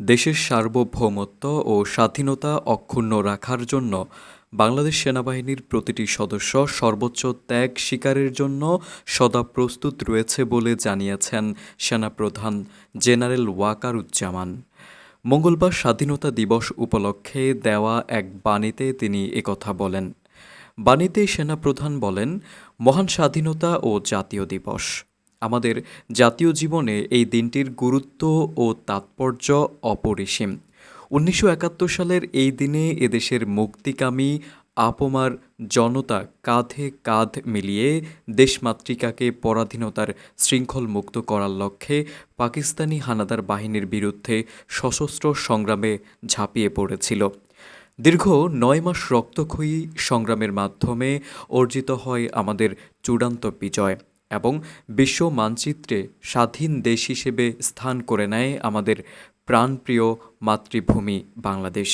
দেশের সার্বভৌমত্ব ও স্বাধীনতা অক্ষুণ্ণ রাখার জন্য বাংলাদেশ সেনাবাহিনীর প্রতিটি সদস্য সর্বোচ্চ ত্যাগ শিকারের জন্য সদা প্রস্তুত রয়েছে বলে জানিয়েছেন সেনাপ্রধান জেনারেল ওয়াকারুজ্জামান। মঙ্গলবার স্বাধীনতা দিবস উপলক্ষে দেওয়া এক বাণীতে তিনি একথা বলেন। বাণীতে সেনাপ্রধান বলেন, মহান স্বাধীনতা ও জাতীয় দিবস। আমাদের জাতীয় জীবনে এই দিনটির গুরুত্ব ও তাৎপর্য অপরিসীম। উনিশশো একাত্তর সালের এই দিনে এদেশের মুক্তিকামী আপমার জনতা কাঁধে কাঁধ মিলিয়ে দেশমাতৃকাকে পরাধীনতার শৃঙ্খল মুক্ত করার লক্ষ্যে পাকিস্তানি হানাদার বাহিনীর বিরুদ্ধে সশস্ত্র সংগ্রামে ঝাঁপিয়ে পড়েছিল। দীর্ঘ নয় মাস রক্তক্ষয়ী সংগ্রামের মাধ্যমে অর্জিত হয় আমাদের চূড়ান্ত বিজয়। এবং বিশ্ব মানচিত্রে স্বাধীন দেশ হিসেবে স্থান করে নেয় আমাদের প্রাণপ্রিয় মাতৃভূমি বাংলাদেশ।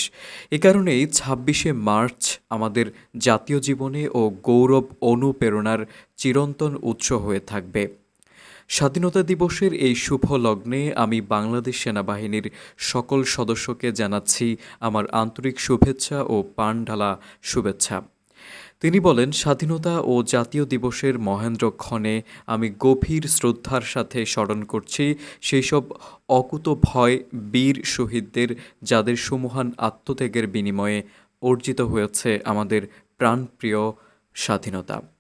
এ কারণেই ছাব্বিশে মার্চ আমাদের জাতীয় জীবনে ও গৌরব অনুপ্রেরণার চিরন্তন উৎস হয়ে থাকবে। স্বাধীনতা দিবসের এই শুভ লগ্নে আমি বাংলাদেশ সেনাবাহিনীর সকল সদস্যকে জানাচ্ছি আমার আন্তরিক শুভেচ্ছা ও পানঢালা শুভেচ্ছা। তিনি বলেন, স্বাধীনতা ও জাতীয় দিবসের মহেন্দ্রক্ষণে আমি গভীর শ্রদ্ধার সাথে স্মরণ করছি সেই সব অকুত ভয় বীর শহীদদের যাদের সুমহান আত্মত্যাগের বিনিময়ে অর্জিত হয়েছে আমাদের প্রাণপ্রিয় স্বাধীনতা।